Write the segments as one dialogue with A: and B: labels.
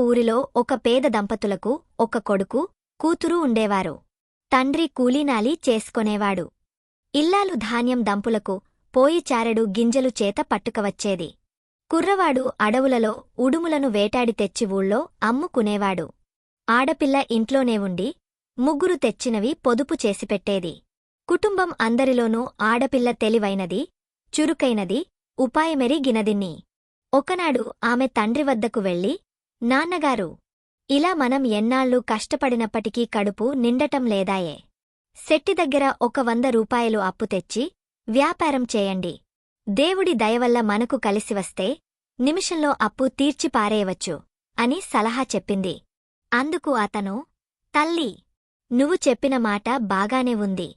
A: ఊరిలో ఒక పేద దంపతులకు ఒక కొడుకు కూతురు ఉండేవారు. తండ్రి కూలీనాలి చేసుకొనేవాడు. ఇల్లాలు ధాన్యం దంపులకు పోయి చారెడు గింజలు చేత పట్టుకవచ్చేది. కుర్రవాడు అడవులలో ఉడుములను వేటాడి తెచ్చి ఊళ్ళో అమ్ముకునేవాడు. ఆడపిల్ల ఇంట్లోనే ఉండి ముగ్గురు తెచ్చినవి పొదుపు చేసిపెట్టేది కుటుంబం అందరిలోనూ ఆడపిల్ల తెలివైనది చురుకైనది ఉపాయమెరిగినదిన్ని. ఒకనాడు ఆమె తండ్రి వద్దకు వెళ్ళి నాన్నగారు ఇలా మనం ఎన్నాళ్ళు కష్టపడినప్పటికీ కడుపు నిండటం లేదాయే. శెట్టి దగ్గర ఒక వంద రూపాయలు అప్పు తెచ్చి వ్యాపారం చేయండి. దేవుడి దయవల్ల మనకు కలిసివస్తే నిమిషంలో అప్పు తీర్చి పారేయవచ్చు అని సలహా చెప్పింది. అందుకు అతను తల్లి నువ్వు చెప్పిన మాట బాగానే ఉంది.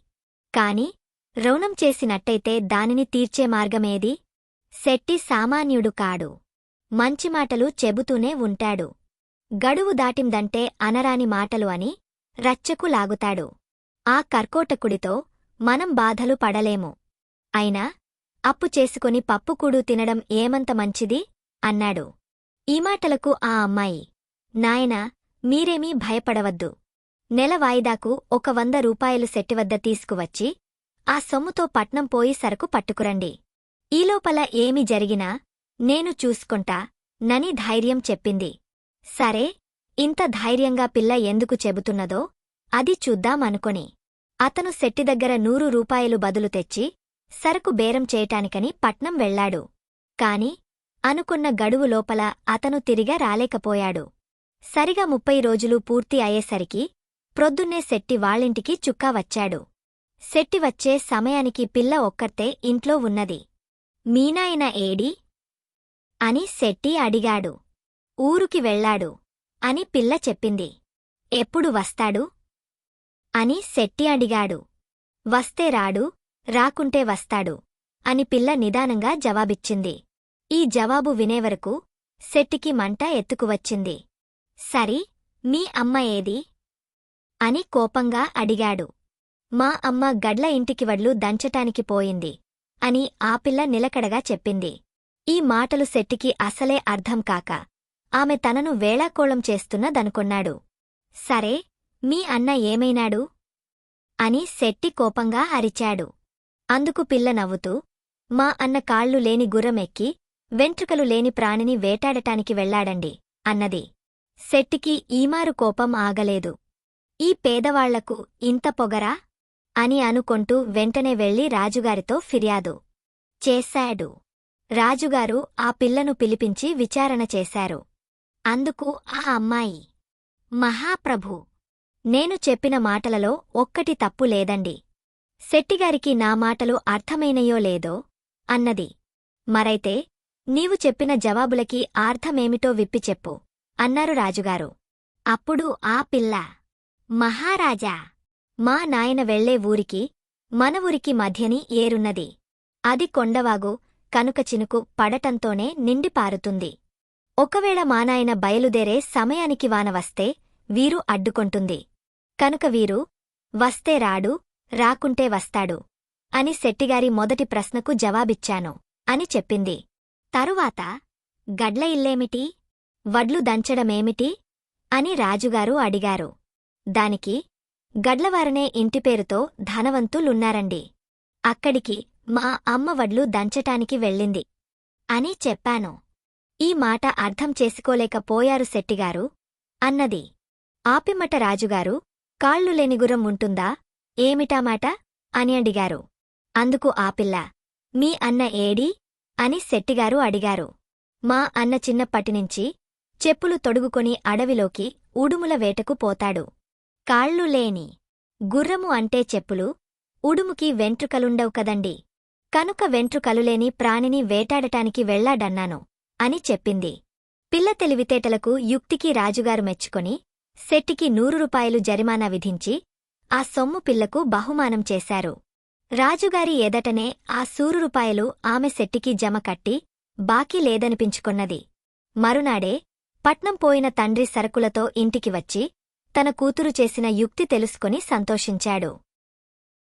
A: కాని రౌణం చేసినట్టయితే దానిని తీర్చే మార్గమేది? శెట్టి సామాన్యుడు కాడు. మంచి మాటలు చెబుతూనే ఉంటాడు. గడువు దాటిందంటే అనరాని మాటలు అని రచ్చకు లాగుతాడు. ఆ కర్కోటకుడితో మనం బాధలు పడలేము. అయినా అప్పు చేసుకుని పప్పుకూడు తినడం ఏమంత మంచిది? అన్నాడు. ఈ మాటలకు ఆ అమ్మాయి. నాయనా మీరేమీ భయపడవద్దు. నెల వాయిదాకు ఒక వంద రూపాయలు సెట్టివద్ద తీసుకువచ్చి ఆ సొమ్ముతో పట్నం పోయి సరకు పట్టుకురండి. ఈలోపల ఏమి జరిగినా నేను చూసుకుంటా. నని ధైర్యం చెప్పింది. సరే ఇంత ధైర్యంగా పిల్ల ఎందుకు చెబుతున్నదో అది చూద్దామనుకొని అతను సెట్టి దగ్గర నూరు రూపాయలు బదులు తెచ్చి సరుకు బేరం చేయటానికని పట్నం వెళ్ళాడు కాని అనుకున్న గడువు లోపల అతను తిరిగా రాలేకపోయాడు. సరిగా ముప్పై రోజులు పూర్తి అయ్యేసరికి ప్రొద్దున్నే శెట్టి వాళ్ళింటికి చుక్కా వచ్చాడు. శెట్టి వచ్చే సమయానికి పిల్ల ఒక్కర్తే ఇంట్లో ఉన్నది. మీనాయన ఏడి అని శెట్టి అడిగాడు. ఊరుకి వెళ్ళాడు అని పిల్ల చెప్పింది. ఎప్పుడు వస్తాడు? అని శెట్టి అడిగాడు. వస్తే రాడు రాకుంటే వస్తాడు అని పిల్ల నిదానంగా జవాబిచ్చింది. ఈ జవాబు వినేవరకు శెట్టికి మంట ఎత్తుకువచ్చింది సరి మీ అమ్మ ఏది? అని కోపంగా అడిగాడు. మా అమ్మ గడ్ల ఇంటికి వడ్లు దంచటానికి పోయింది అని ఆ పిల్ల నిలకడగా చెప్పింది. ఈ మాటలు శెట్టికి అసలే అర్థం కాక ఆమె తనను వేళాకోళం చేస్తున్నదనుకొన్నాడు సరే మీ అన్న ఏమైనాడు? అని శెట్టి కోపంగా అరిచాడు. అందుకు పిల్ల నవ్వుతూ మా అన్న కాళ్ళు లేని గుర్రమెక్కి వెంట్రుకలు లేని ప్రాణిని వేటాడటానికి వెళ్ళాడండి అన్నది. శెట్టికి ఈమారు కోపం ఆగలేదు. ఈ పేదవాళ్ళకు ఇంత పొగరా? అని అనుకొంటూ వెంటనే వెళ్ళి రాజుగారితో ఫిర్యాదు చేశాడు. రాజుగారు ఆ పిల్లను పిలిపించి విచారణ చేశారు. అందుకు ఆ అమ్మాయి మహాప్రభు నేను చెప్పిన మాటలలో ఒక్కటి తప్పు లేదండి. శెట్టిగారికి నా మాటలు అర్థమైనయో లేదో అన్నది. మరైతే నీవు చెప్పిన జవాబులకి అర్థమేమిటో విప్పి చెప్పు అన్నారు రాజుగారు. అప్పుడు ఆ పిల్ల మహారాజా మా నాయన వెళ్ళే ఊరికి మన ఊరికి మధ్యని ఏరున్నది. అది కొండవాగు కనుక చినుకు పడటంతోనే నిండి పారుతుంది. ఒకవేళ మానాయన బయలుదేరే సమయానికి వాన వస్తే వీరు అడ్డుకొంటుంది. కనుక వీరు వస్తే రాడు రాకుంటే వస్తాడు అని శెట్టిగారి మొదటి ప్రశ్నకు జవాబిచ్చాను అని చెప్పింది. తరువాత గడ్ల ఇల్లేమిటి? వడ్లు దంచడమేమిటి అని రాజుగారు అడిగారు. దానికి గడ్లవారనే ఇంటిపేరుతో ధనవంతులున్నారండి. అక్కడికి మా అమ్మ వడ్లు దంచటానికి వెళ్ళింది అని చెప్పాను. ఈ మాట అర్థం చేసుకోలేకపోయారు శెట్టిగారు. అన్నది. ఆపిమట రాజుగారు కాళ్ళు లేని గుర్రం ఉంటుందా? ఏమిటా మాట? అని అడిగారు. అందుకు ఆపిల్ల మీ అన్న ఏడి? అని శెట్టిగారు అడిగారు. మా అన్న చిన్నప్పటినుంచి చెప్పులు తొడుగుకొని అడవిలోకి ఉడుముల వేటకు పోతాడు. కాళ్ళు లేని గుర్రము అంటే చెప్పులు ఉడుముకి వెంట్రుకలుండవు కదండి. కనుక వెంట్రుకలులేని ప్రాణిని వేటాడటానికి వెళ్ళాడన్నాను అని చెప్పింది. పిల్ల తెలివితేటలకు యుక్తికి రాజుగారు మెచ్చుకొని శెట్టికి నూరు రూపాయలు జరిమానా విధించి ఆ సొమ్ము పిల్లకు బహుమానం చేశారు. రాజుగారి ఎదటనే ఆ సూరు రూపాయలు ఆమె శెట్టికి జమ కట్టి బాకీ లేదనిపించుకొన్నది. మరునాడే పట్నం పోయిన తండ్రి సరుకులతో ఇంటికి వచ్చి తన కూతురు చేసిన యుక్తి తెలుసుకుని సంతోషించాడు.